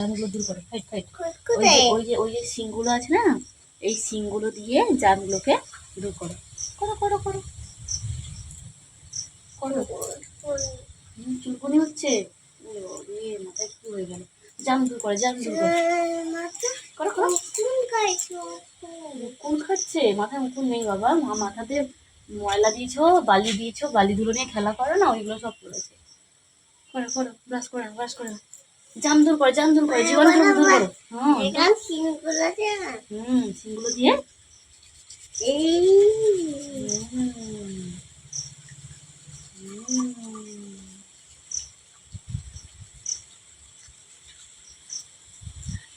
জামগুলো দূর করো fight fight. ওই যে ওই যে শিংগুলো আছে না এই শিংগুলো দিয়ে জামগুলোকে দূর করো। করো করো করো। করো। চুলকুনি হচ্ছে? মাথায় কি হয়ে গেল? জাম দূর করো জাম দূর করো। মাথা করো করো। কোন খাচ্ছে মাথায় মুকুল নেই বাবা। মা মাথাতে ময়লা দিয়েছ বালি দিয়েছ বালি ধুলো নিয়ে খেলা করো না ওইগুলো সব করেছে। করো করো ব্রাশ করে ব্রাশ করে জাম দূর করো জাম দূর করো জীবন দূর করো। হ্যাঁ। সিনগুলো আছে হুম সিংগুলো দিয়ে। এই।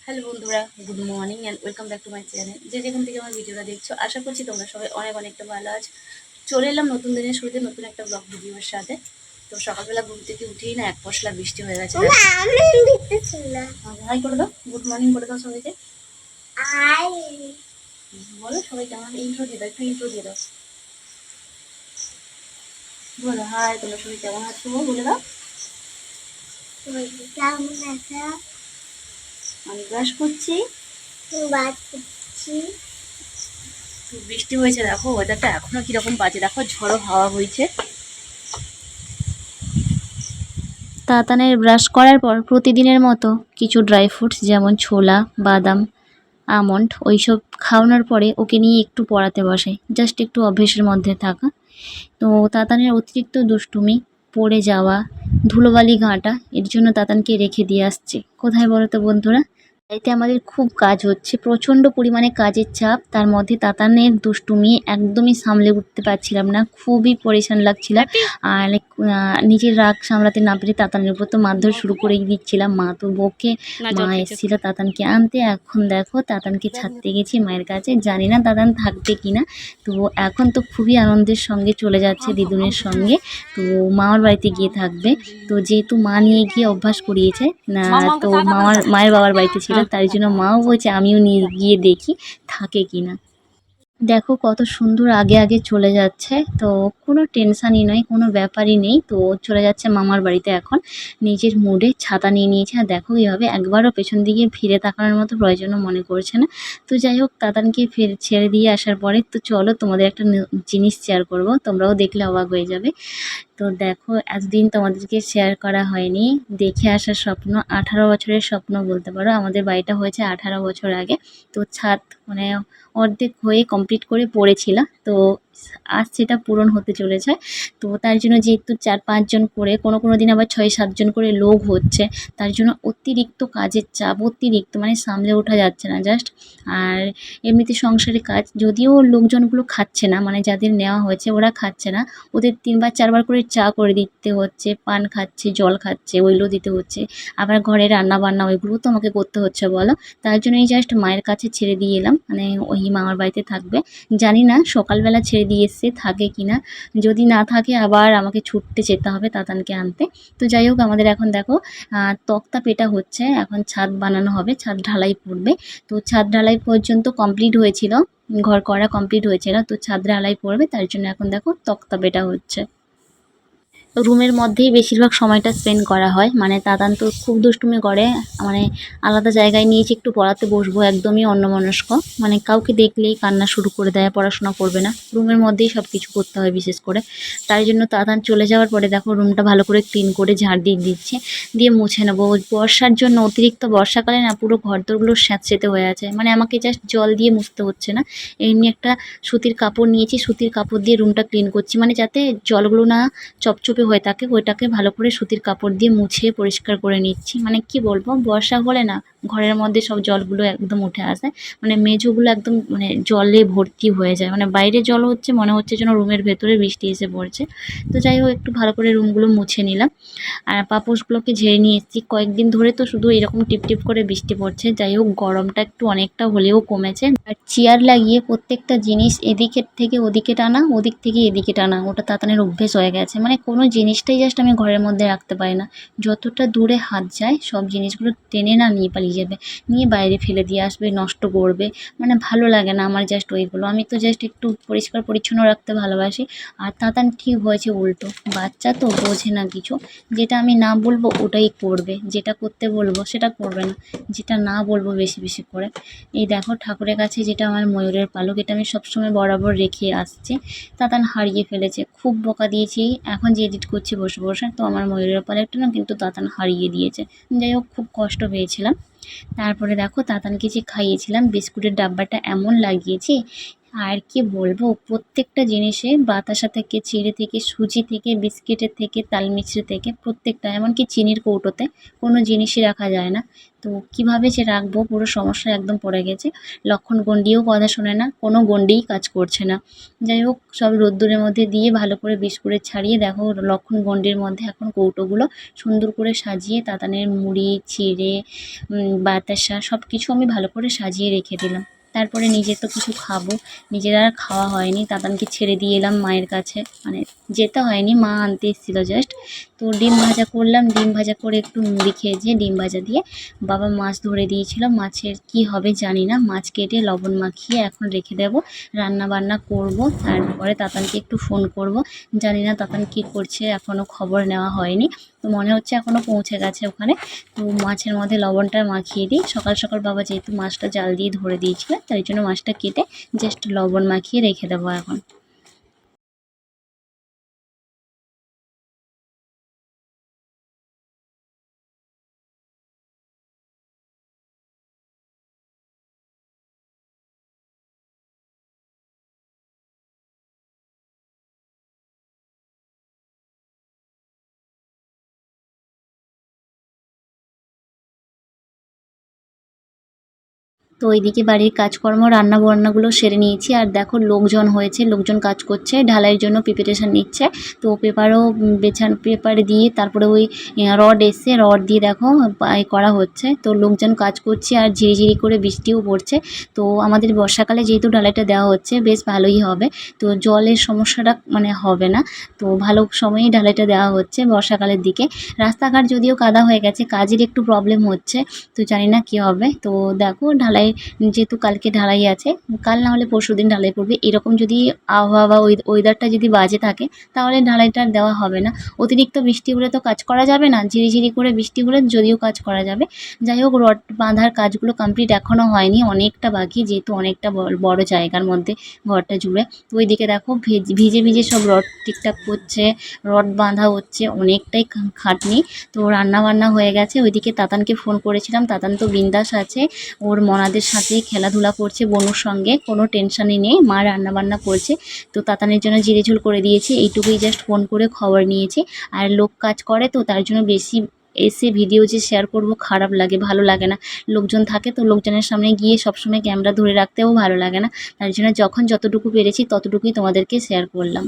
হ্যালো বন্ধুরা good morning and welcome back to my channel যে যেখান থেকে আমার ভিডিওটা দেখছ আশা করছি তোমরা সবাই অনেক অনেকটা ভালো আছো। চলে এলাম নতুন দিনের শুরুতে নতুন একটা ব্লগ ভিডিওর সাথে। তো সকালবেলা ঘুম থেকে উঠেই না এক পশলা বৃষ্টি হয়ে গেছে। হাই করে দাও গুড মর্নিং করে দাও সবাইকে। বলো সবাই কেমন ইন্ট্রো দিয়ে দাও একটু ইন্ট্রো দিয়ে দাও। বলো হাই তোমরা সবাই কেমন আছো? বলে দাও। আমি ব্রাশ করছি। বৃষ্টি হয়েছে দেখো ওয়েদারটা এখনও কীরকম বাজে দেখো ঝড়ো হাওয়া বইছে। তাতানের ব্রাশ করার পর প্রতিদিনের মতো কিছু ড্রাই ফ্রুটস যেমন ছোলা, বাদাম, আমন্ড ওইসব খাওয়ানোর পরে ওকে নিয়ে একটু পড়াতে বসে। জাস্ট একটু অভ্যেসের মধ্যে থাকা। তো তাতানের অতিরিক্ত দুষ্টুমি, পড়ে যাওয়া, ধুলোবালি ঘাঁটা এর জন্য তাতানকে রেখে দিয়ে আসছে। কোথায় বলো তো বন্ধুরা? এতে আমাদের খুব কাজ হচ্ছে। প্রচণ্ড পরিমাণে কাজের চাপ। তার মধ্যে তাতানের দুষ্টুমি একদমই সামলে উঠতে পারছিলাম না। খুবই পরেশান লাগছিল। আর নিজের রাগ সামলাতে না পেরে তাতানের উপর তো মারধর শুরু করে দিচ্ছিলাম। মা তো বকে মা এসেছিল তাতানকে আনতে। এখন দেখো তাতানকে ছাড়তে গেছি মায়ের কাছে। জানি না তাতান থাকবে কিনা। তো এখন তো খুবই আনন্দের সঙ্গে চলে যাচ্ছে দিদুনের সঙ্গে। তো মামার বাড়িতে গিয়ে থাকবে। তো যেহেতু মা নিয়ে গিয়ে অভ্যাস করিয়েছে না তো মামার মায়ের বাবার বাড়িতে ছিল। তাই জন্য মাও বলছে, আমিও নিয়ে গিয়ে দেখি থাকে কিনা। দেখো কত সুন্দর আগে আগে চলে যাচ্ছে, তো কোনো টেনশানই নয় কোনো ব্যাপারই নেই। তো চলে যাচ্ছে মামার বাড়িতে এখন, নিজের মুডে ছাতা নিয়ে নিয়েছে। আর দেখো এইভাবে একবারও পেছন দিকে ফিরে তাকানোর মতো প্রয়োজনও মনে করছে না। তো যাই হোক, তাতানকে ফের ছেড়ে দিয়ে আসার পরে, তো চলো তোমাদের একটা জিনিস শেয়ার করব, তোমরাও দেখলে অবাক হয়ে যাবে। তো দেখো, এতদিন তোমাদেরকে শেয়ার করা হয়নি। দেখে আসার স্বপ্ন, আঠারো বছরের স্বপ্ন বলতে পারো। আমাদের বাড়িটা হয়েছে আঠারো বছর আগে। তো ছাদ মানে অর্ধেক হয়ে কমপ্লিট করে পড়েছিল। তো আজ সেটা পূরণ হতে চলেছে। তো তার জন্য যেহেতু চার পাঁচজন করে, কোনো কোনো দিন আবার ছয় সাতজন করে লোক হচ্ছে, তার জন্য অতিরিক্ত কাজের চাপ, অতিরিক্ত মানে সামলে ওঠা যাচ্ছে না জাস্ট আর এমনিতে সংসারে কাজ, যদিও লোকজনগুলো খাচ্ছে না মানে যাদের নেওয়া হয়েছে ওরা খাচ্ছে না। ওদের তিনবার চারবার করে চা করে দিতে হচ্ছে, পান খাচ্ছে, জল খাচ্ছে, ওইগুলো দিতে হচ্ছে। আবার ঘরে রান্না বান্না ওইগুলোও তো আমাকে করতে হচ্ছে, বলো। তার জন্যই জাস্ট মায়ের কাছে ছেড়ে দিয়ে এলাম। মানে ওই মামার বাড়িতে থাকবে। জানি না সকালবেলা ছেড়ে দিয়ে এসছে, থাকে কি না। যদি না থাকে আবার আমাকে ছুটতে যেতে হবে তাতানকে আনতে। তো যাই হোক, আমাদের এখন দেখো তক্তা পেটা হচ্ছে। এখন ছাদ বানানো হবে, ছাদ ঢালাই পড়বে। তো ছাদ ঢালাই পর্যন্ত কমপ্লিট হয়েছিল, ঘর করা কমপ্লিট হয়েছিল। তো ছাদ ঢালাই পড়বে, তার জন্য এখন দেখো তক্তা পেটা হচ্ছে। রুমের মধ্যেই বেশিরভাগ সময়টা স্পেন্ড করা হয়। মানে তাতান তো খুব দুষ্টুমি করে। মানে আলাদা জায়গায় নিয়েছি একটু পড়াতে বসবো একদমই অন্যমনস্ক। মানে কাউকে দেখলেই কান্না শুরু করে দেয়, পড়াশোনা করবে না। রুমের মধ্যেই সব কিছু করতে হয় বিশেষ করে। তাই জন্য তাতান চলে যাওয়ার পরে দেখো রুমটা ভালো করে ক্লিন করে ঝাড় দিয়ে দিচ্ছে। দিয়ে মুছে নেব। বর্ষার জন্য অতিরিক্ত বর্ষাকালে না পুরো ঘরদোরগুলো স্যাঁতসেঁতে হয়ে আছে। মানে আমাকে জাস্ট জল দিয়ে মুছতে হচ্ছে না। এমনি একটা সুতির কাপড় নিয়েছি, সুতির কাপড় দিয়ে রুমটা ক্লিন করছি। মানে যাতে জলগুলো না চপচপে হয়ে থাকে, ওইটাকে ভালো করে সুতির কাপড় দিয়ে মুছে পরিষ্কার করে নিচ্ছি। মানে কি বলব, বর্ষা হলে না ঘরের মধ্যে সব জলগুলো একদম উঠে আসে। মানে মেঝোগুলো একদম মানে জলে ভর্তি হয়ে যায়। মানে বাইরে জল হচ্ছে, মনে হচ্ছে যেন রুমের ভেতরে বৃষ্টি এসে পড়ছে। তো যাই হোক, একটু ভালো করে রুমগুলো মুছে নিলাম। আর পাপোশগুলোকে ঝেড়ে নিয়ে এসেছি। কয়েকদিন ধরে তো শুধু এরকম টিপ টিপ করে বৃষ্টি পড়ছে। যাই হোক, গরমটা একটু অনেকটা হলেও কমেছে। আর চেয়ার লাগিয়ে প্রত্যেকটা জিনিস এদিকের থেকে ওদিকে টানা, ওদিক থেকে এদিকে টানা। ওটা তাতানের অভ্যেস হয়ে গেছে। মানে কোনো জিনিসটাই জাস্ট আমি ঘরের মধ্যে রাখতে পারি না। যতটা দূরে হাত যায়, সব জিনিসগুলো টেনে না নিয়ে পালিয়ে যাবে। নিয়ে বাইরে ফেলে দিয়ে আসবে, নষ্ট করবে। মানে ভালো লাগে না আমার জাস্ট ওইগুলো। আমি তো জাস্ট একটু পরিষ্কার পরিচ্ছন্ন রাখতে ভালোবাসি। আর তাতান ঠিক হয়েছে উল্টো। বাচ্চা তো বোঝে না কিছু। যেটা আমি না বলব ওটাই করবে। যেটা করতে বলব সেটা করবে না। যেটা না বলব বেশি বেশি করে। এই দেখো ঠাকুরের কাছে যেটা আমার ময়ূরের পালক, এটা আমি সবসময় বরাবর রেখে আসছি। তাতান হারিয়ে ফেলেছে। খুব বকা দিয়েছি। এখন যে এডিট করছি, বসে বসে। তো আমার ময়ূরের পালকটা না কিন্তু তাতান হারিয়ে দিয়েছে। যাই হোক, খুব কষ্ট পেয়েছিলাম। তারপরে দেখো, তাতানকে যে খাইয়েছিলাম, বিস্কুটের ডাব্বাটা এমন লাগিয়েছি আর কি বলব, প্রত্যেকটা জিনিসে বাতাসা থেকে চিড়ে থেকে, সুজি থেকে, বিস্কিটের থেকে, তাল মিছরি থেকে, প্রত্যেকটা, এমনকি চিনির কৌটোতে কোনো জিনিসই রাখা যায় না। তো কীভাবে যে রাখব পুরো সমস্যা একদম পড়ে গেছে। লক্ষণ গণ্ডিও কথা শোনে না, কোনো গণ্ডিই কাজ করছে না। যাই হোক, সব রোদ্দুরের মধ্যে দিয়ে ভালো করে বিস্কুটে ছাড়িয়ে দেখো, লক্ষণ গণ্ডির মধ্যে এখন কৌটোগুলো সুন্দর করে সাজিয়ে, তাতানের মুড়ি, চিড়ে বাতাসা সব কিছু আমি ভালো করে সাজিয়ে রেখে দিলাম। তারপরে নিজে তো কিছু খাব। নিজের আর খাওয়া হয়নি। তাতানকে ছেড়ে দিয়ে এলাম মায়ের কাছে। মানে যেতে হয়নি, মা আনতে এসেছিল জাস্ট তো ডিম ভাজা করলাম। ডিম ভাজা করে একটু মুড়ি খেয়েছে ডিম ভাজা দিয়ে বাবা মাছ ধরে দিয়েছিল। মাছের কি হবে জানি না। মাছ কেটে লবণ মাখিয়ে এখন রেখে দেবো। রান্না বান্না করব। তারপরে তাতানকে একটু ফোন করব। জানি না তাতান কী করছে এখনও খবর নেওয়া হয়নি। তো মনে হচ্ছে এখনও পৌঁছে গেছে ওখানে। তো মাছের মধ্যে লবণটা মাখিয়ে দিই। সকাল সকাল বাবা যেহেতু মাছটা জাল দিয়ে ধরে দিয়েছিল তাই জন্য মাছটা কেটে জাস্ট লবণ মাখিয়ে রেখে দেবো এখন। তো ওইদিকে বাড়ির কাজকর্ম রান্না বান্নাগুলো সেরে নিয়েছি। আর দেখো, লোকজন হয়েছে, লোকজন কাজ করছে, ঢালাইয়ের জন্য প্রিপারেশান নিচ্ছে। তো পেপারও বেছান, পেপার দিয়ে তারপরে ওই রড এসছে, রড দিয়ে দেখো করা হচ্ছে। তো লোকজন কাজ করছে আর ঝিরিঝিরি করে বৃষ্টিও পড়ছে। তো আমাদের বর্ষাকালে যেহেতু ঢালাইটা দেওয়া হচ্ছে, বেশ ভালোই হবে। তো জলের সমস্যাটা মানে হবে না। তো ভালো সময়েই ঢালাইটা দেওয়া হচ্ছে বর্ষাকালের দিকে। রাস্তাঘাট যদিও কাদা হয়ে গেছে, কাজের একটু প্রবলেম হচ্ছে। তো জানি না কী হবে। তো দেখো, ঢালাই যেহেতু কালকে ঢালাই আছে, কাল না হলে পরশু দিন ঢালাই পড়বে। এরকম যদি আবহাওয়া বা ওয়েদারটা যদি বাজে থাকে, তাহলে ঢালাইটা দেওয়া হবে না। অতিরিক্ত বৃষ্টি হলে তো কাজ করা যাবে না, ঝিরিঝিরি করে বৃষ্টি হলে যদিও কাজ করা যাবে। যাই হোক, রড বাঁধার কাজগুলো কমপ্লিট এখনও হয়নি, অনেকটা বাকি, যেহেতু অনেকটা বড়- জায়গার মধ্যে ঘরটা জুড়ে। তো ওইদিকে দেখো, ভেজ- ভিজে সব রড ঠিকঠাক করছে, রড বাঁধা হচ্ছে, অনেকটাই খাটনি। তো রান্না বান্না হয়ে গেছে। ওইদিকে তাতানকে ফোন করেছিলাম, তাতান তো বিন্দাস আছে, ওর মনাদের সাথে খেলাধুলা করছে, বনুর সঙ্গে। কোনো টেনশানই নেই, মা রান্না বান্না করছে। তো তাতানের জন্য জিরে ঝোল করে দিয়েছি, এইটুকুই জাস্ট ফোন করে খবর নিয়েছে। আর লোক কাজ করে তো, তার জন্য বেশি এসে ভিডিও যে শেয়ার করব, খারাপ লাগে, ভালো লাগে না। লোকজন থাকে তো, লোকজনের সামনে গিয়ে সবসময় ক্যামেরা ধরে রাখতেও ভালো লাগে না। তার জন্য যখন যতটুকু পেরেছি, ততটুকুই তোমাদেরকে শেয়ার করলাম।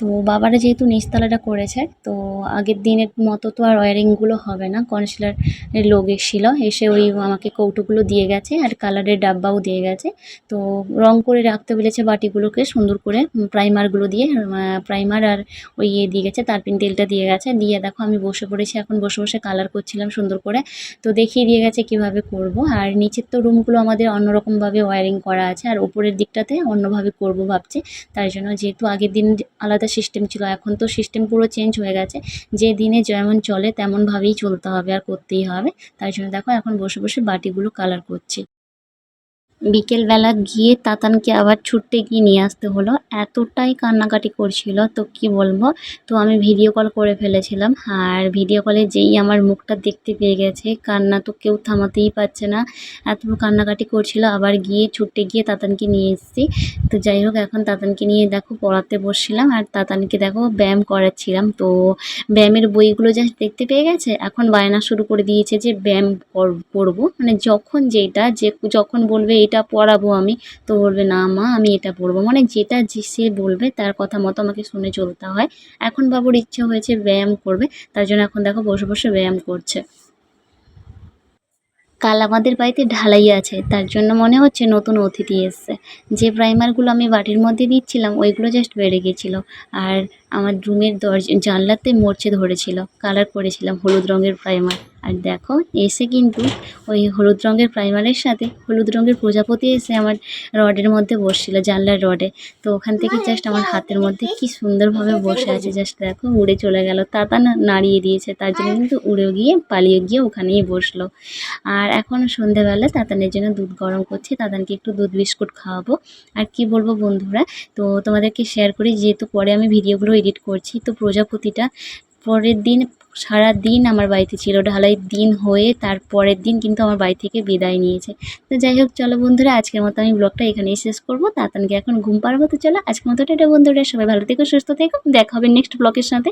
তো বাবারা যেহেতু নিচতলাটা করেছে, তো আগের দিনের মতো তো আর ওয়ারিংগুলো হবে না। কনসিলারের লোক এসেছিল, এসে ওই আমাকে কৌটোগুলো দিয়ে গেছে আর কালারের ডাব্বাও দিয়ে গেছে। তো রং করে রাখতে বলেছে বাটিগুলোকে, সুন্দর করে প্রাইমারগুলো দিয়ে প্রাইমার আর ওই ইয়ে দিয়ে গেছে তারপিন তেলটা দিয়ে গেছে। দিয়ে দেখো আমি বসে পড়েছি, এখন বসে বসে কালার করছিলাম সুন্দর করে। তো দেখিয়ে দিয়ে গেছে কীভাবে করব। আর নিচের তো রুমগুলো আমাদের অন্যরকমভাবে ওয়ারিং করা আছে, আর উপরের দিকটাতে অন্যভাবে করব ভাবছি। তাই জন্য যেহেতু আগের দিন আলাদা সিস্টেম ছিল। এখন তো সিস্টেম পুরো চেঞ্জ হয়ে গেছে। যে দিনে যেমন চলে, তেমনভাবেই চলতে হবে আর করতেই হবে। তাই জন্য দেখো, এখন বসে বসে বাটিগুলো কালার করছি। বিকেলবেলা গিয়ে তাতানকে আবার ছুটতে গিয়ে নিয়ে আসতে হলো। এতটাই কান্নাকাটি করছিল, তো কি বলব? তো আমি ভিডিও কল করে ফেলেছিলাম। আর ভিডিও কলে যেই আমার মুখটা দেখতে পেয়ে গেছে, কান্না তো কেউ থামাতেই পারছে না। এত কান্নাকাটি করছিল, আবার গিয়ে ছুটতে গিয়ে তাতানকে নিয়ে এসেছি। তো যাই হোক, এখন তাতানকে নিয়ে দেখো, পড়াতে বসছিলাম। আর তাতানকে দেখো, ব্যায়াম করাচ্ছিলাম। তো ব্যায়ামের বইগুলো জাস্ট দেখতে পেয়ে গেছে? এখন বায়না শুরু করে দিয়েছে যে ব্যায়াম কর- করব। মানে যখন যেটা, যে যখন বলবে এটা পড়াবো আমি। তো বলবে, না মা, আমি এটা পড়ব। মানে যেটা সে বলবে, তার কথা মতো আমাকে শুনে চলতে হয়। এখন বাবুর ইচ্ছে হয়েছে ব্যায়াম করবে, তার জন্য এখন দেখো বসে বসে ব্যায়াম করছে। কাল আমাদের বাড়িতে ঢালাই আছে, তার জন্য মনে হচ্ছে নতুন অতিথি এসছে। যে প্রাইমারগুলো আমি বাটির মধ্যে দিচ্ছিলাম, ওইগুলো জাস্ট বেড়ে গেছিল। আর আমার রুমের দরজা জানলাতে মরচে ধরেছিল কালার করেছিলাম, হলুদ রঙের প্রাইমার। আর দেখো, এসে কিন্তু ওই হলুদ রঙের প্রাইমারের সাথে হলুদ রঙের প্রজাপতি এসে আমার রডের মধ্যে বসছিল, জানলার রডে তো ওখান থেকে জাস্ট আমার হাতের মধ্যে কি সুন্দরভাবে বসে আছে জাস্ট দেখো, উড়ে চলে গেল। তাতা নাড়িয়ে দিয়েছে, তার জন্য কিন্তু উড়ে গিয়ে, পালিয়ে গিয়ে ওখানেই বসল। আর এখন সন্ধেবেলা, তাতানের জন্য দুধ গরম করছি, তাতানকে একটু দুধ বিস্কুট খাওয়াবো। আর কি বলব বন্ধুরা, তো তোমাদেরকে শেয়ার করি, যেহেতু পরে আমি ভিডিওগুলো এডিট করছি, তো প্রজাপতিটা পরের দিন সারা দিন আমার বাড়িতে ছিল, ঢালাই দিন হয়ে তার পরের দিন কিন্তু আমার বাড়ি থেকে বিদায় নিয়েছে। তো যাই হোক, চলো বন্ধুরা, আজকের মতো আমি ব্লগটা এখানেই শেষ করব। তাতানকে এখন ঘুম পারব তো চলো আজকের মতো এটা বন্ধুরা, সবাই ভালো থেকো, সুস্থ থেকো, দেখা হবে নেক্সট ব্লগের সাথে।